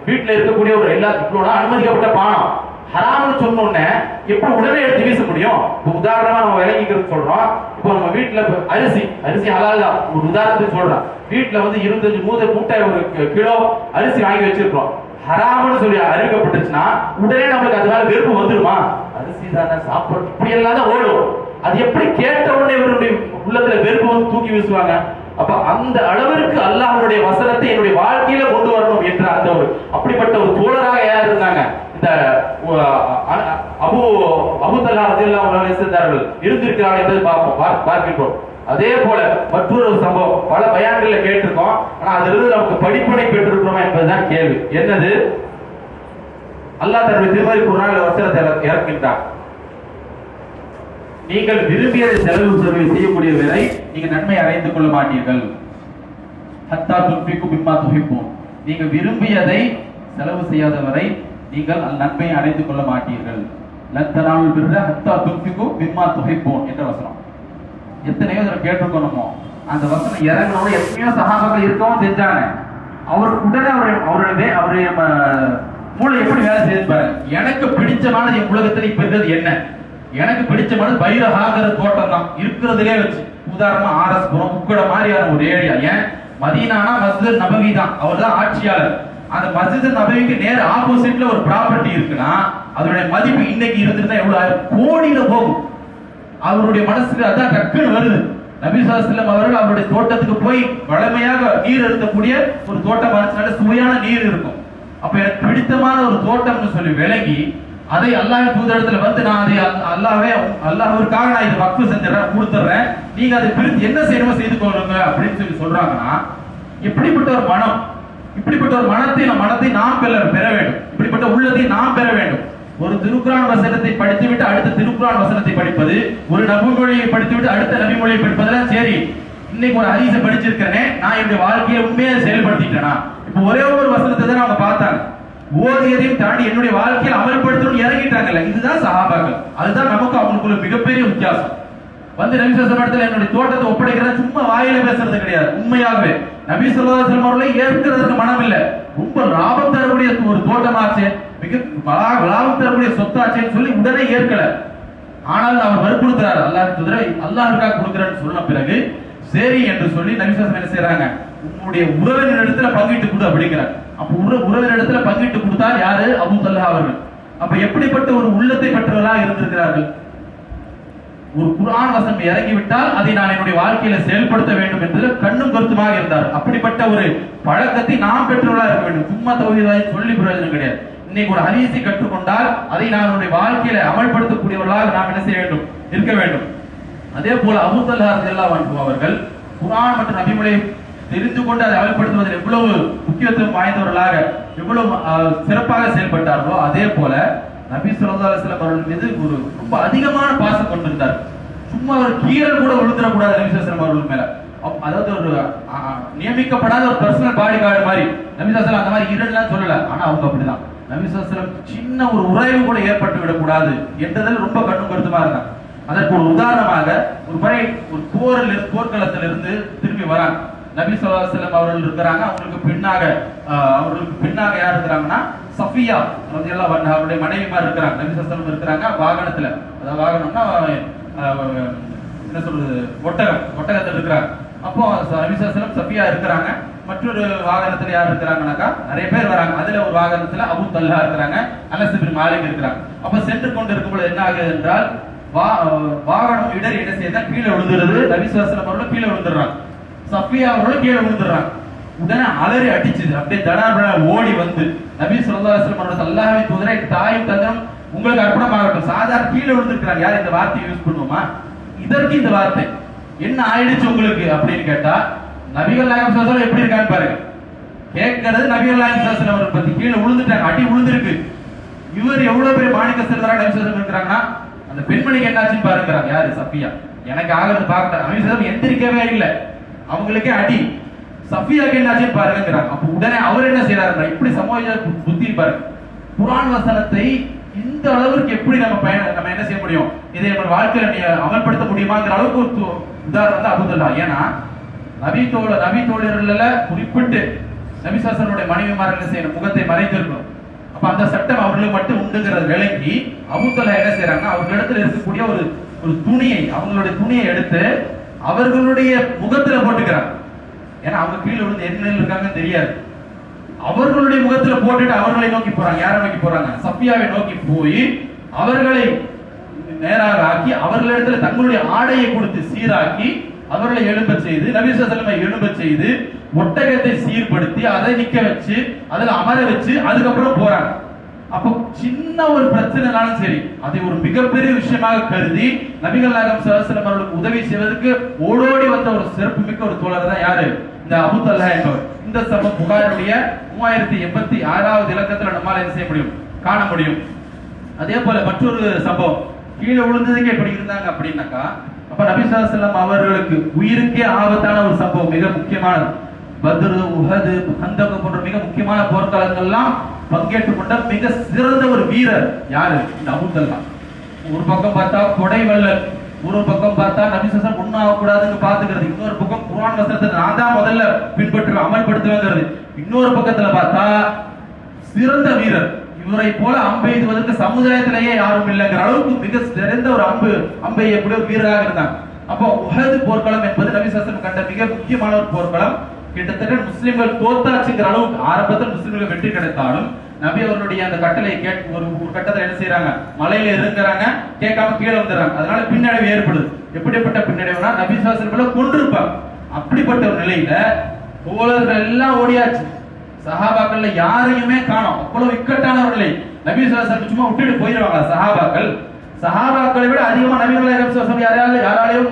வீட்டில் இருக்கக்கூடிய ஒரு எல்லா இவ்வளவு நாள் அனுமதிக்கப்பட்ட பானம். ஹராமல் சொன்னோடனே எப்படி உடனே எடுத்து வீச முடியும்? உதாரணமா நம்ம விளங்கிக்கிறது சொல்றோம். இப்போ நம்ம வீட்டுல அரிசி அரிசி ஹலால் தான். ஒரு உதாரணத்துக்கு சொல்றேன். வீட்டுல வந்து இருபத்தஞ்சு மூணு மூட்டை ஒரு கிலோ அரிசி வாங்கி வச்சிருக்கோம் ஹராமல் சொல்லி அறிவிக்கப்பட்டுச்சுன்னா உடனே நம்மளுக்கு அதனால வெறுப்பு வந்துருமா? அரிசி தானே சாப்பிடும் இப்படி எல்லாம் தான் ஓடும். அது எப்படி கேட்ட உடனே இவருடைய உள்ளத்துல வெறுப்பு வந்து தூக்கி வீசுவாங்க? அப்ப அந்த அளவிற்கு அல்லாஹனுடைய வசனத்தை என்னுடைய வாழ்க்கையில கொண்டு வரணும் என்ற அந்த ஒரு அப்படிப்பட்ட ஒரு தோழராக யார் இருந்தாங்க? இந்த அபு அபுதல்லா ரதியல்லாஹு இருந்திருக்கிறார்கள் என்பதை பார்ப்போம். பார்க்கின்றோம். அதே போல மற்றொரு சம்பவம் பல பயான்களை கேட்டிருக்கோம். ஆனா அதிலிருந்து நமக்கு படிப்பனை பெற்றிருக்கிறோமா என்பதுதான் கேள்வி. என்னது? அல்லாஹ் தன்னுடைய திருமதி குரானில் வசனத்தை இறக்கின்றான். நீங்கள் விரும்பியதை செலவு செலவு செய்யக்கூடிய வரை நீங்கள் நன்மை அடைந்து கொள்ள மாட்டீர்கள். ஹத்தா துப்பிக்கும் பிம்மா துப்பிப்போம் நீங்கள் விரும்பியதை செலவு செய்யாத வரை நீங்கள் அந்த நன்மையை அடைந்து கொள்ள மாட்டீர்கள். லத்தனாவில் பிற ஹத்தா துப்பிக்கும் பிம்மா துகிப்போம் என்ற வசனம். எத்தனையோ இதில் கேட்டுக்கணுமோ அந்த வசனம் இறங்கினோட எத்தனையோ சகாபாக்கள் இருக்கவும் செஞ்சாங்க. அவருக்கு உடனே அவருடைய அவருடைய அவருடைய மூளை எப்படி வேலை செய்யுது எனக்கு பிடிச்சமானது என் உலகத்தில் இப்ப இருக்கிறது என்ன? எனக்கு பிடிச்சமானது பைரஹாகர தோட்டம் தான். இருக்கிறதுலே வச்சு. உதாரணமா ஆர்எஸ் புரம் உக்கட மாதிரியான ஒரு ஏரியா. ஏன்? மதீனானா மஸ்ஜித் நபவி தான். அவர் தான் ஆட்சியாளர். அந்த மஸ்ஜித் நபவிக்கு நேர் ஆப்போசிட்ல ஒரு ப்ராப்பர்ட்டி இருக்குன்னா அதனுடைய மதிப்பு இன்னைக்கு இருந்திருந்தா எவ்வளவு ஆயிரம்? கோடியில போகும். அவருடைய மனசுக்கு அதான் டக்குன்னு வருது. நபி சாஸ்திரம் அவர்கள் அவருடைய தோட்டத்துக்கு போய் வளமையாக நீர் இருக்கக்கூடிய ஒரு தோட்டம் சுவையான நீர் இருக்கும். அப்ப எனக்கு பிடித்தமான ஒரு தோட்டம்னு சொல்லி விளங்கி அதை அல்லாஹ் தூதரத்துல வந்து நான் அதை அல்லாவே அல்லாஹ்வே நான் இதை வக்ஃபு செஞ்சிடறேன் கொடுத்துட்றேன். நீங்க அதை பிரித்து என்ன செய்யணுமோ செய்து கொள்ளுங்க அப்படின்னு சொல்லி சொல்றாங்கன்னா இப்படிப்பட்ட ஒரு மனம் இப்படிப்பட்ட ஒரு மனத்தை நம் மனத்தை நாம் பெற பெற வேண்டும். இப்படிப்பட்ட உள்ளத்தை நாம் பெற வேண்டும். ஒரு திருக்குறான் வசனத்தை படித்துவிட்டு அடுத்த திருக்குறான் வசனத்தை படிப்பது ஒரு நபு மொழியை படித்துவிட்டு அடுத்த நபி மொழியை படிப்பதெல்லாம் சரி. இன்னைக்கு ஒரு ஹதீஸை படிச்சிருக்கிறேனே நான் என்னுடைய வாழ்க்கையை உண்மையை செயல்படுத்திட்டேனா? இப்போ ஒரே ஒரு வசனத்தை தான் அவங்க பார்த்தாங்க. ஓதியதையும் தாண்டி என்னுடைய வாழ்க்கையில் அமல்படுத்தணும் இறங்கிட்டாங்கல்ல இதுதான் சகாபாக்கள் அதுதான் நமக்கு அவங்களுக்குள்ள மிகப்பெரிய வித்தியாசம். வந்து நபி சொல்லம் இடத்துல என்னுடைய தோட்டத்தை ஒப்படைக்கிறத சும்மா வாயில பேசுறது கிடையாது உண்மையாகவே. நபி சொல்லா அவர்களை ஏற்கிறதுக்கு மனம் இல்ல ரொம்ப லாபம் தரக்கூடிய ஒரு தோட்டமாச்சு மிக லாபம் தரக்கூடிய சொத்தாச்சேன்னு சொல்லி உடனே ஏற்கல. ஆனால் அவர் வற்புறுத்துறாரு அல்லாஹ் குதிரை அல்லாஹ்வுக்காக கொடுக்குறேன்னு சொன்ன பிறகு சரி என்று சொல்லி நபிசாசம் என்ன செய்யறாங்க உன்னுடைய உறவினர் இடத்துல பங்கிட்டு கொடு அப்படிங்கிறார். அப்ப உற உறவினர் இடத்துல பங்கிட்டு கொடுத்தார் யாரு? அபு தல்லா அவர்கள். அப்ப எப்படிப்பட்ட ஒரு உள்ளத்தை பெற்றவர்களாக இருந்திருக்கிறார்கள்? ஒரு குரான் வசனம் இறங்கிவிட்டால் அதை நான் என்னுடைய வாழ்க்கையில செயல்படுத்த வேண்டும் என்று கண்ணும் கருத்துமாக இருந்தார். அப்படிப்பட்ட ஒரு பழக்கத்தை நாம் பெற்றவர்களாக இருக்க வேண்டும். சும்மா தௌஹீதாய் சொல்லி பிரயோஜனம் கிடையாது. இன்னைக்கு ஒரு ஹதீஸை கற்றுக்கொண்டால் அதை நான் என்னுடைய வாழ்க்கையில அமல்படுத்தக்கூடியவர்களாக நாம் என்ன செய்ய வேண்டும்? இருக்க வேண்டும். அதே போல அபூ அவர்கள் குரான் மற்றும் நபிமொழியை தெரிந்து கொண்டு அதை அமல்படுத்துவதில் எவ்வளவு முக்கியத்துவம் வாய்ந்தவர்களாக எவ்வளவு சிறப்பாக செயல்பட்டார்களோ அதே போல நபி ஸல்லல்லாஹு அலைஹி அவர்கள் மீது ஒரு ரொம்ப அதிகமான பாசம் கொண்டிருந்தார். சும்மா ஒரு கீரல் கூட விழுந்துடக்கூடாது நபி ஸல்லல்லாஹு அவர்கள் மேல. அதாவது ஒரு நியமிக்கப்படாத ஒரு பர்சனல் பாடி கார்டு மாதிரி. நபி ஸல்லல்லாஹு அந்த மாதிரி இரண்டுலாம் சொல்லல. ஆனா அவங்க அப்படிதான். நபி ஸல்லல்லாஹு சின்ன ஒரு உராய்வு கூட ஏற்பட்டு விடக்கூடாது என்றதில் ரொம்ப கண்ணும் கருத்துமா இருந்தாங்க. அதற்கு ஒரு உதாரணமாக ஒரு முறை ஒரு போரில் இருந்து- போர்க்களத்திலிருந்து திரும்பி வராங்க. நபி ஸல்லல்லாஹு அவர்கள் இருக்கிறாங்க. அவங்களுக்கு பின்னாக அவர்களுக்கு பின்னாக யார் இருக்கிறாங்கன்னா சஃபியா ரலியல்லாஹு அன்ஹா அவருடைய மனைவிமார் இருக்கிறாங்க. நபி ஸல்லல்லாஹு இருக்கிறாங்க. வாகனத்துல அதாவது வாகனம்னா என்ன சொல்றது ஒட்டகம் ஒட்டகத்தில் இருக்கிறாங்க. அப்போ ச- நபி சஃபியா இருக்கிறாங்க. மற்றொரு வாகனத்துல யார் இருக்கிறாங்கனாக்கா நிறைய பேர் வராங்க. அதுல ஒரு வாகனத்துல அபு தல்லா இருக்கிறாங்க. அலசிபின் மாலிக் இருக்கிறாங்க. அப்ப சென்று கொண்டு இருக்கும்போது என்ன ஆகுது என்றால் வா- வாகனம் இடர் என்ன செய்தால் கீழே விழுந்துருது நபி ஸல்லல்லாஹு கீழே விழுந்துடுறாங்க. சஃபியா அவர்களும் கீழே விழுந்துடுறாங்க. உடனே அலறி அடிச்சுது. அப்படியே தடாபட ஓடி வந்து நபி ஸல்லல்லாஹு அலைஹி வஸல்லம் தூதரை தாயும் தந்தனும் உங்களுக்கு அர்ப்பணமாகட்டும். சாதாரண கீழே விழுந்திருக்கிறாங்க யார் இந்த வார்த்தையை யூஸ் பண்ணுவோமா? இதற்கு இந்த வார்த்தை. என்ன ஆயிடுச்சு உங்களுக்கு அப்படின்னு கேட்டா நபிகள் நாயகம் சாசனம் எப்படி இருக்கான்னு பாருங்க. கேட்கறது நபிகள் நாயகம் சாசனம் அவரை அவர்கள் பத்தி. கீழே விழுந்துட்டாங்க. அடி விழுந்திருக்கு. இவர் எவ்வளவு பெரிய மாணிக்க செல்வரா நபி சாசனம் இருக்கிறாங்கன்னா அந்த பெண்மணிக்கு என்னாச்சுன்னு பாருங்கிறாங்க. யாரு? சஃபியா. எனக்கு ஆகிறது பார்க்கல. நபி சாசனம் எந்திரிக்கவே இல்லை. அவங்களுக்கே அடி. சஃபியாக்கு என்னாச்சுன்னு பாருங்கிறாங்க அப்ப உடனே அவர் என்ன செய்யறாருன்னா இப்படி சமூக புத்தி பாருங்க குரான் வசனத்தை இந்த அளவுக்கு எப்படி நம்ம பயண நம்ம என்ன செய்ய முடியும்? இதை நம்ம வாழ்க்கையில நீ அமல்படுத்த முடியுமாங்கிற அளவுக்கு ஒரு உதாரணம் தான் அபுதுல்லா. ஏன்னா நபி தோழ நபி தோழர்கள குறிப்பிட்டு நபிசாசனுடைய மனைவிமார்கள் என்ன செய்யணும்? முகத்தை மறைத்திருக்கணும். அப்ப அந்த சட்டம் அவர்களுக்கு மட்டும் உண்டுங்கிறத விளங்கி அபுத்தலா என்ன செய்யறாங்கன்னா அவர்களிடத்துல இருக்கக்கூடிய ஒரு ஒரு துணியை அவங்களுடைய துணியை எடுத்து அவர்களுடைய முகத்துல போட்டுக்கிறாங்க. ஏன்னா அவங்க கீழே விழுந்து என்ன இருக்காங்கன்னு தெரியாது. அவர்களுடைய முகத்துல போட்டுட்டு அவர்களை நோக்கி போறாங்க. யாரை நோக்கி போறாங்க? சப்பியாவை நோக்கி போய் அவர்களை நேராக ஆக்கி அவர்களிடத்துல தங்களுடைய ஆடையை கொடுத்து சீராக்கி அவர்களை எழும்ப செய்து நபீசலமை எழும்ப செய்து ஒட்டகத்தை சீர்படுத்தி அதை நிக்க வச்சு அதுல அமர வச்சு அதுக்கப்புறம் போறாங்க. அப்போ சின்ன ஒரு பிரச்சனைனாலும் சரி அதை ஒரு மிகப்பெரிய விஷயமாக கருதி நபிகள் நாயகம் சலாசலம் அவர்களுக்கு உதவி செய்வதற்கு ஓடோடி வந்த ஒரு சிறப்பு மிக்க ஒரு தோழர் தான் யாரு? இந்த அபுத்தல்லா என்பவர். இந்த சம்பவம் புகாருடைய மூவாயிரத்தி எண்பத்தி ஆறாவது இலக்கத்துல நம்மால் என்ன செய்ய முடியும்? காண முடியும். அதே போல மற்றொரு சம்பவம். கீழே விழுந்ததுக்கு எப்படி இருந்தாங்க அப்படின்னாக்கா அப்ப நபி ஸல்லல்லாஹு அவர்களுக்கு உயிருக்கே ஆபத்தான ஒரு சம்பவம் மிக முக்கியமானது. பத்ரு உஹது ஹந்தகம் போன்ற மிக முக்கியமான போர்க்களங்கள்லாம் பங்கேற்றுக் கொண்ட மிக சிறந்த ஒரு வீரர் யாரு? இந்த அபுதல்லா ஒரு பக்கம் பார்த்தா கொடை ஒரு பக்கம் பார்த்தா நபிசசம் சசம் ஆகக்கூடாதுன்னு பாத்துக்கிறது இன்னொரு பக்கம் குரான் வசனத்தை நான் தான் முதல்ல பின்பற்றுவேன் அமல்படுத்துவேங்கிறது. இன்னொரு பக்கத்துல பார்த்தா சிறந்த வீரர். இவரை போல அம்பெய்துவதற்கு சமுதாயத்திலேயே யாரும் இல்லைங்கிற அளவுக்கு மிக சிறந்த ஒரு அம்பு அம்பை எய்யக்கூடிய ஒரு வீரராக இருந்தாங்க. அப்போ உஹது போர்க்களம் என்பது நபிசாசன் கண்ட மிக முக்கியமான ஒரு போர்க்களம். கிட்டத்தட்ட முஸ்லிம்கள் தோத்தாச்சுங்கிற அளவுக்கு ஆரம்பத்தில் முஸ்லிம்கள் வெற்றி கிடைத்தாலும் நபி அவர்களுடைய அந்த கட்டளை கேட் ஒரு ஒரு கட்டத்துல என்ன செய்யறாங்க மலையில இறங்குறாங்க. கேட்காம கீழே வந்துடுறாங்க. அதனால பின்னடைவு ஏற்படுது. எப்படிப்பட்ட பின்னடைவுனா நபி சாசனம் கொண்டிருப்பாங்க அப்படிப்பட்ட ஒரு நிலையில தோழர்கள் எல்லாம் ஓடியாச்சு. சஹாபாக்கள்ல யாரையுமே காணும். அவ்வளவு இக்கட்டான ஒரு நபி சாசனம் சும்மா விட்டுட்டு போயிடுவாங்களா சஹாபாக்கள்? சஹாபாக்களை விட அதிகமா நபிகள் நாயகம் யாரால யாராலையும்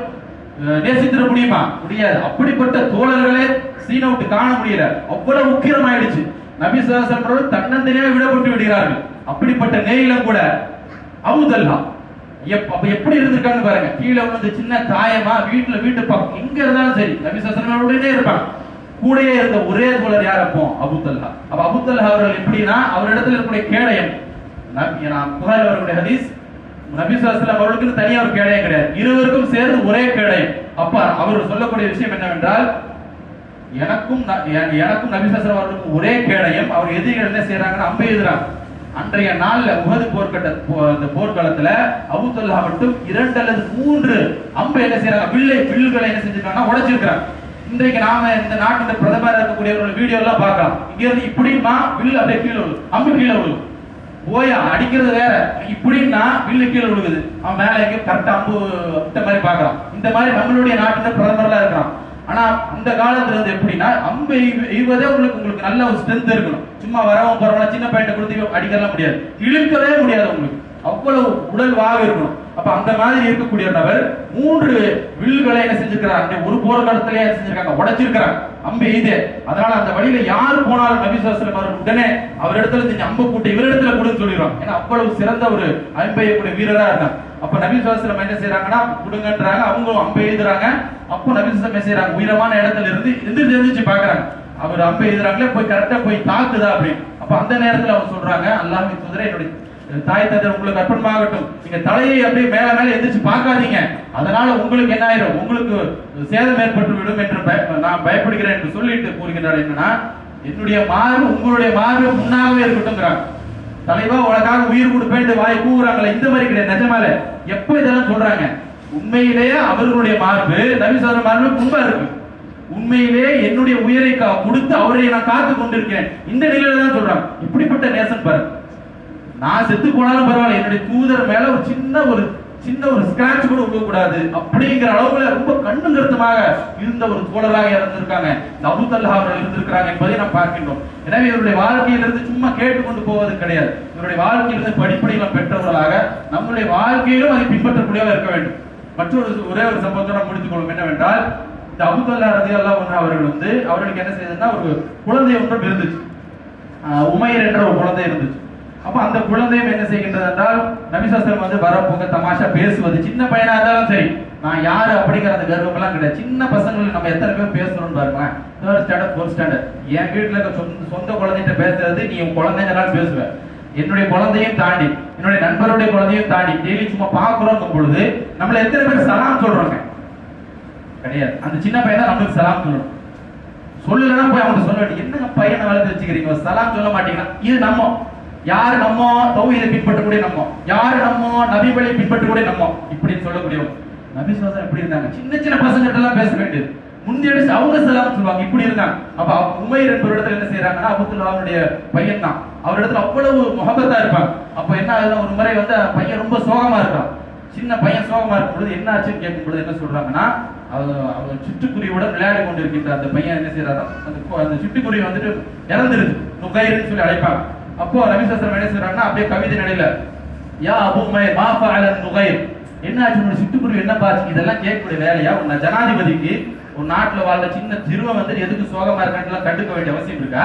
நேசித்திட முடியுமா? முடியாது. அப்படிப்பட்ட தோழர்களே சீனை விட்டு காண முடியல. அவ்வளவு உக்கிரமாயிடுச்சு. நபி சுல்லாசன் தன்னந்தனியாக விடப்பட்டு விடுகிறார்கள். அப்படிப்பட்ட நேயிலும் கூட அபுதல்லா எப் அப்ப எப்படி இருந்திருக்காங்க பாருங்க. கீழே வந்து சின்ன தாயமா வீட்டுல வீட்டு பக்கம் எங்க இருந்தாலும் சரி நபி சுல்லாசன் உடனே இருப்பாங்க. கூடயே இருந்த ஒரே தோழர் யார் அப்போ? அபுத்தல்லா. அப்ப அபுத்தல்லா அவர்கள் எப்படின்னா அவரிடத்துல இருக்கக்கூடிய கேடயம். நான் புகார் அவர்களுடைய ஹதீஸ் நபி ஸல்லல்லாஹு அவர்களுக்கு தனியா ஒரு கேடயம் கிடையாது. இருவருக்கும் சேர்ந்து ஒரே கேடயம். அப்ப அவர் சொல்லக்கூடிய விஷயம் என்னவென்றால் எனக்கும் எனக்கும் நபி அவர்களுக்கும் ஒரே கேடயம். அவர் எதிரிகள் என்ன செய்யறாங்கன்னு அம்பை எழுதுறாங்க அன்றைய நாள்ல முகது போர்க்கட்ட போ- அந்த போர்க்களத்துல அபுத்தல்லா மட்டும் இரண்டு அல்லது மூன்று அம்பை என்ன செய்யறாங்க வில்லை வில்களை என்ன செஞ்சிருக்காங்கன்னா உடைச்சிருக்கிறாங்க. இன்றைக்கு நாம இந்த நாட்டின் பிரதமர் இருக்கக்கூடியவர்கள் வீடியோ எல்லாம் பார்க்கலாம். இங்க இருந்து இப்படிமா வில் அப்படியே கீழே விழும். அம்பு கீழே விழும். போய் அடிக்கிறது வேற. இப்படின்னா வில்லு கீழே விழுகுது. அவன் மேலே எங்க அம்பு இந்த மாதிரி பார்க்கலாம் இந்த மாதிரி நம்மளுடைய நாட்டில் பிரதமர்லாம் இருக்கிறான். ஆனா அந்த காலத்துல இருந்து எப்படின்னா அம்பு எய்வ- எய்வதே உங்களுக்கு உங்களுக்கு நல்ல ஒரு ஸ்ட்ரென்த் இருக்கணும். சும்மா வரவன் போறவங்க சின்ன பையன் கொடுத்து அடிக்கலாம் முடியாது. இழுக்கவே முடியாது உங்களுக்கு. அவ்வளவு உடல் வாக இருக்கணும். அப்ப அந்த மாதிரி இருக்கக்கூடிய நபர் மூன்று வில்களை என்ன செஞ்சிருக்கிறார்? ஒரு போர்க்களத்திலே என்ன செஞ்சிருக்காங்க? உடைச்சிருக்கிறாங்க. அம்பு எய்தே அதனால அந்த வழியில யார் போனாலும் நபி சுவாசலம் உடனே அவர் இடத்துல இருந்து அம்பு கூட்டி இவரிடத்துல கொடுன்னு சொல்லிடுவாங்க. ஏன்னா அவ்வளவு சிறந்த ஒரு அம்பெய்யக்கூடிய வீரரா இருந்தாங்க. அப்ப நபி சுவாசலம் என்ன செய்யறாங்கன்னா கொடுங்கன்றாங்க அவங்க அம்பு எழுதுறாங்க. அப்போ நபி என்ன செய்யறாங்க உயரமான இடத்துல இருந்து எந்திரிச்சு எந்திரிச்சு பாக்குறாங்க அவர் அம்பு எழுதுறாங்களே போய் கரெக்டா போய் தாக்குதா அப்படின்னு. அப்ப அந்த நேரத்துல அவங்க சொல்றாங்க அல்லாமி தூதரே என்னுடைய தாய் தந்தை உங்களுக்கு அர்ப்பணமாகட்டும் நீங்க தலையை அப்படியே மேல மேல எந்திரிச்சு பார்க்காதீங்க. அதனால உங்களுக்கு என்ன ஆயிரும்? உங்களுக்கு சேதம் ஏற்பட்டு விடும் என்று நான் பயப்படுகிறேன் என்று சொல்லிட்டு கூறுகிறார் என்னன்னா என்னுடைய மார்பு உங்களுடைய மார்பு முன்னாகவே இருக்கட்டும்ங்கிறாங்க தலைவா உனக்காக உயிர் கொடுப்பேன் வாய் கூறாங்களே இந்த மாதிரி கிடையாது நிஜமால. எப்ப இதெல்லாம் சொல்றாங்க? உண்மையிலேயே அவர்களுடைய மார்பு நபி சொல்ற மார்பு கும்பா இருக்கு. உண்மையிலே என்னுடைய உயிரை கா- கொடுத்து அவரை நான் காத்து கொண்டிருக்கேன் இந்த நிலையில தான் சொல்றாங்க. இப்படிப்பட்ட நேசன் பாருங்க. நான் செத்து போனாலும் பரவாயில்ல. என்னுடைய தூதர் மேல ஒரு சின்ன ஒரு சின்ன ஒரு ஸ்கிராட்ச் கூட விழுக கூடாது அப்படிங்கிற அளவுல ரொம்ப கண்ணும் கருத்துமாக இருந்த ஒரு தோழராக இருந்திருக்காங்க இந்த அபுதல்லா அவர்கள் இருந்திருக்கிறாங்க என்பதை நாம் பார்க்கின்றோம். எனவே இவருடைய வாழ்க்கையிலிருந்து சும்மா கேட்டுக்கொண்டு போவது கிடையாது. இவருடைய வாழ்க்கையிலிருந்து படிப்படிகள் பெற்றவர்களாக நம்முடைய வாழ்க்கையிலும் அதை பின்பற்றக்கூடியவர் இருக்க வேண்டும். மற்றொரு ஒரே ஒரு சம்பவத்தோட முடித்துக் கொள்ளும் என்னவென்றால் இந்த அபுதல்லா ரதி அல்லாஹ் அவர்கள் வந்து அவர்களுக்கு என்ன செய்ததுன்னா ஒரு குழந்தை ஒன்றும் இருந்துச்சு உமையர் என்ற ஒரு குழந்தை இருந்துச்சு. அப்ப அந்த குழந்தையும் என்ன செய்கின்றது என்றால் நபிசாஸ்திரம் வந்து வரப்போக தமாஷா பேசுவது சின்ன பையனா இருந்தாலும் சரி. நான் யாரு அப்படிங்கிற அந்த கர்வம் எல்லாம் கிடையாது. சின்ன பசங்களை நம்ம எத்தனை பேர் பேசணும்னு பாருங்களேன். தேர்ட் ஸ்டாண்டர்ட் ஃபோர்த் ஸ்டாண்டர்ட் என் வீட்டுல இருக்க சொந்த சொந்த குழந்தைகிட்ட பேசுறது நீ உன் குழந்தைங்களால பேசுவேன் என்னுடைய குழந்தையும் தாண்டி என்னுடைய நண்பருடைய குழந்தையும் தாண்டி டெய்லி சும்மா பாக்குறோம் பொழுது நம்மள எத்தனை பேர் சலாம் சொல்றோங்க? கிடையாது. அந்த சின்ன பையன் தான் நம்மளுக்கு சலாம் சொல்லணும். சொல்லலன்னா போய் அவங்க சொல்ல வேண்டிய என்னங்க பையனை வளர்த்து வச்சுக்கிறீங்க? சலாம் சொல்ல மாட்டீங்கன்னா இது நம்ம யார் நம்ம தௌஹீதை பின்பற்றக்கூடிய நம்ம? யார் நம்ம நபி வழி பின்பற்றக்கூடிய நம்ம? இப்படின்னு சொல்லக்கூடியவங்க நபி சோதரன் எப்படி இருந்தாங்க? சின்ன சின்ன பசங்கிட்ட எல்லாம் பேச வேண்டியது. முந்தி அடிச்சு அவங்க சலாம் சொல்லுவாங்க இப்படி இருந்தாங்க. அப்ப அவ- உமைர் என்பவர் இடத்துல என்ன செய்யறாங்கன்னா அபுத்துல்லாவுடைய பையன் தான் அவர் இடத்துல அவ்வளவு முகபத்தா இருப்பாங்க அப்ப என்ன ஆகுது ஒரு முறை வந்து பையன் ரொம்ப சோகமா இருக்கான். சின்ன பையன் சோகமா இருக்கும் பொழுது என்ன ஆச்சுன்னு கேட்கும் பொழுது என்ன சொல்றாங்கன்னா அவ- அவன் சிட்டுக்குருவியுடன் விளையாடி கொண்டிருக்கின்ற அந்த பையன் என்ன செய்யறாரா அந்த அந்த சிட்டுக்குருவி வந்துட்டு இறந்துருது. நுகைருன்னு சொல்லி அழைப்பாங்க. அப்போ ரவிசாஸ்திரம் என்ன செய்யறாங்கன்னா அப்படியே கவிதை நடையில யா அபூமை மா ஃபஅல நுகைர் என்ன ஆச்சு உன்னோட சிட்டுக்குருவி என்ன பாச்சு இதெல்லாம் கேட்கக்கூடிய வேலையா? உன்னை ஜனாதிபதிக்கு ஒரு நாட்டில் வாழ்ற சின்ன திருவம் வந்து எதுக்கு சோகமா இருக்கான்னு கண்டுக்க வேண்டிய அவசியம் இருக்கா?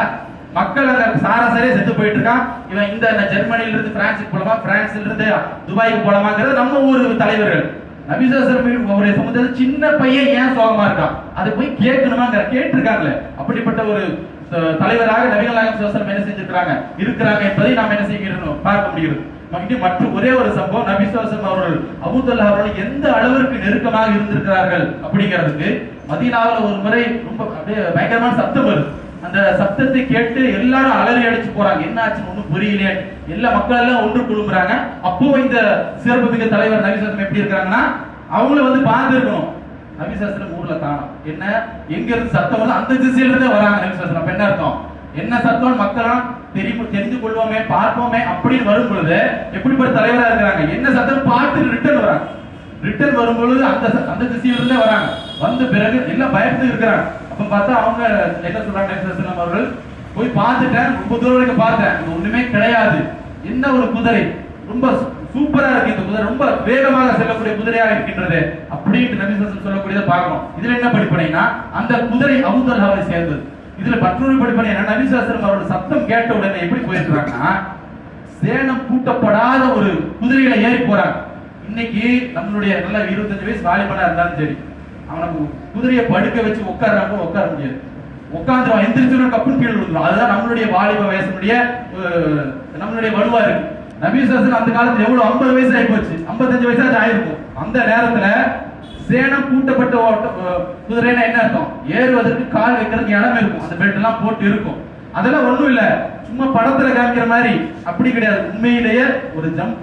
மக்கள் அந்த சாரசரே செத்து போயிட்டு இருக்கான் இவன் இந்த இந்த ஜெர்மனில இருந்து பிரான்சுக்கு போலாமா? பிரான்ஸ்ல இருந்து துபாய்க்கு போலாமாங்கிறது நம்ம ஊர் தலைவர்கள். நபிசாசரம் அவருடைய சமுதாயத்தில் சின்ன பையன் ஏன் சோகமா இருக்கான்? அதை போய் கேட்கணுமாங்கிற கேட்டிருக்காங்களே அப்படிப்பட்ட ஒரு தலைவராக நபிகள் நாயகம் சுவாசனம் என்ன செஞ்சிருக்கிறாங்க? இருக்கிறாங்க என்பதை நாம் என்ன செய்கிறோம்? பார்க்க முடிகிறது. மகிழ்ச்சி மற்றும் ஒரே ஒரு சம்பவம் நபி அவர்கள் அபுதல்லா அவர்கள் எந்த அளவிற்கு நெருக்கமாக இருந்திருக்கிறார்கள் அப்படிங்கிறதுக்கு மதீனாவுல ஒரு முறை ரொம்ப அப்படியே பயங்கரமான சத்தம் வருது. அந்த சத்தத்தை கேட்டு எல்லாரும் அலறி அடிச்சு போறாங்க. என்ன ஆச்சுன்னு ஒன்றும் புரியலையே. எல்லா மக்கள் எல்லாம் ஒன்று குழும்புறாங்க. அப்போ இந்த சிறப்பு மிக்க தலைவர் நபிசாஸ்திரம் எப்படி இருக்காங்கன்னா அவங்கள வந்து பார்த்துருக்கணும். நபிசாஸ்திரம் ஊர்ல தானம் என்ன? எங்க இருந்து சத்தம் வருது அந்த திசையில இருந்தே வராங்க நபிசாஸ்திரம் என்ன அர்த்தம்? என்ன சத்தம் மக்களாம் தெரியும் தெரிந்து கொள்வோமே பார்ப்போமே அப்படின்னு வரும் பொழுது எப்படிப்பட்ட தலைவரா இருக்கிறாங்க? என்ன சத்தம் பார்த்து ரிட்டர்ன் வராங்க. ரிட்டர்ன் வரும்பொழுது அந்த அந்த திசையில இருந்தே வராங்க. வந்த பிறகு எல்லாம் பயந்து இருக்கிறாங்க. அப்ப பார்த்தா அவங்க என்ன சொல்றாங்க நபிசாஸ்திரம் அவர்கள்? போய் பார்த்துட்டேன். ரொம்ப தூரம் வரைக்கும் பார்த்தேன். ஒண்ணுமே கிடையாது. என்ன ஒரு குதிரை? ரொம்ப சூப்பரா இருக்கு இந்த குதிரை. ரொம்ப வேகமாக செல்லக்கூடிய குதிரையாக இருக்கின்றது அப்படின்ட்டு நபி சொல்லக்கூடியதை பார்க்கணும். இதுல என்ன படிப்பனைனா அந்த குதிரை அபூதல்ஹாவை சேர்ந்தது. இதுல மற்றொரு படிப்பனை என்ன நபி அவரோட சத்தம் கேட்ட உடனே எப்படி போயிருக்காங்கன்னா சேனம் கூட்டப்படாத ஒரு குதிரையில ஏறி போறாங்க. இன்னைக்கு நம்மளுடைய நல்ல இருபத்தஞ்சு வயசு வாலிபனா இருந்தாலும் சரி அவனுக்கு குதிரையை படுக்க வச்சு உட்கார்றாங்க உட்கார முடியாது. உட்கார்ந்து எந்திரிச்சு கப்புன்னு கீழே விழுந்துடும் அதுதான் நம்மளுடைய வாலிப வயசனுடைய நம்மளுடைய வலுவா இருக்கு. நபீசன் அந்த காலத்துல எவ்வளவு? ஐம்பது வயசு ஆகி போச்சு ஐம்பத்தஞ்சு வயசாச்சும் ஆயிருக்கும். அந்த நேரத்துல சேனம் கூட்டப்பட்ட ஓட்ட- குதிரைன்னா என்ன அர்த்தம்? ஏறுவதற்கு கால் வைக்கிறதுக்கு இடம் இருக்கும். அந்த பெல்ட் எல்லாம் போட்டு இருக்கும். அதெல்லாம் ஒண்ணும் இல்ல. சும்மா படத்துல காமிக்கிற மாதிரி. அப்படி கிடையாது. உண்மையிலேயே ஒரு ஜம்ப்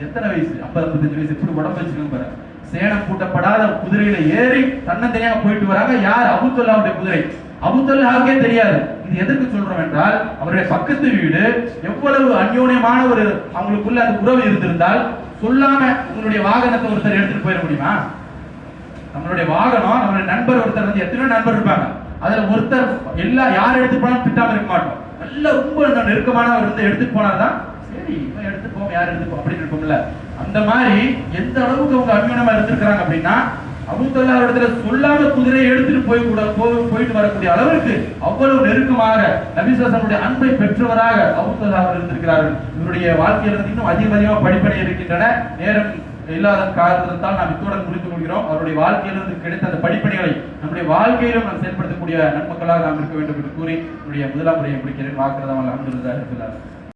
எத்தனை வயசு? ஐம்பது ஐம்பத்தஞ்சு வயசு. இப்படி உடம்பு வச்சுக்கோங்க பாரு சேனம் கூட்டப்படாத குதிரையில ஏறி தன்னந்தனியாக போயிட்டு வராங்க. யார்? அபுத்துல்லாவுடைய குதிரை. அபுத்தல்லாவுக்கே தெரியாது. இது எதற்கு சொல்றோம் என்றால் அவருடைய பக்கத்து வீடு எவ்வளவு அந்யோன்யமான ஒரு அவங்களுக்குள்ள அந்த உறவு இருந்திருந்தால் சொல்லாம உங்களுடைய வாகனத்தை ஒருத்தர் எடுத்துட்டு போயிட முடியுமா? நம்மளுடைய வாகனம் நம்மளுடைய நண்பர் ஒருத்தர் வந்து எத்தனையோ நண்பர் இருப்பாங்க. அதுல ஒருத்தர் எல்லா யார் எடுத்து போனாலும் திட்டாம இருக்க மாட்டோம். நல்ல ரொம்ப நெருக்கமானவர் வந்து எடுத்துட்டு போனாதான் சரி இவன் எடுத்து போவோம் யார் எடுத்து அப்படின்னு இருக்கும்ல. அந்த மாதிரி எந்த அளவுக்கு அவங்க அபிமானமா இருந்திருக்கிறாங்க அப்படின்னா அபுத்தல்லா இடத்துல சொல்லாத குதிரையை எடுத்துட்டு போய் கூட போயிட்டு வரக்கூடிய அளவிற்கு அவ்வளவு நெருக்கமாக நபிசாசனுடைய அன்பை பெற்றவராக அபுத்தல்லா அவர் இருந்திருக்கிறார்கள். இவருடைய வாழ்க்கையிலிருந்து இன்னும் அதிகம் அதிகமாக படிப்பனை இருக்கின்றன. நேரம் இல்லாத காரணத்தால் நாம் இத்துடன் முடித்துக் கொள்கிறோம். அவருடைய வாழ்க்கையிலிருந்து கிடைத்த அந்த படிப்பணிகளை நம்முடைய வாழ்க்கையிலும் நாம் செயல்படுத்தக்கூடிய நன்மக்களாக நாம் இருக்க வேண்டும் என்று கூறி என்னுடைய முதலாம் முறையை முடிக்கிறேன். வாக்குறதம் இருக்கிறார்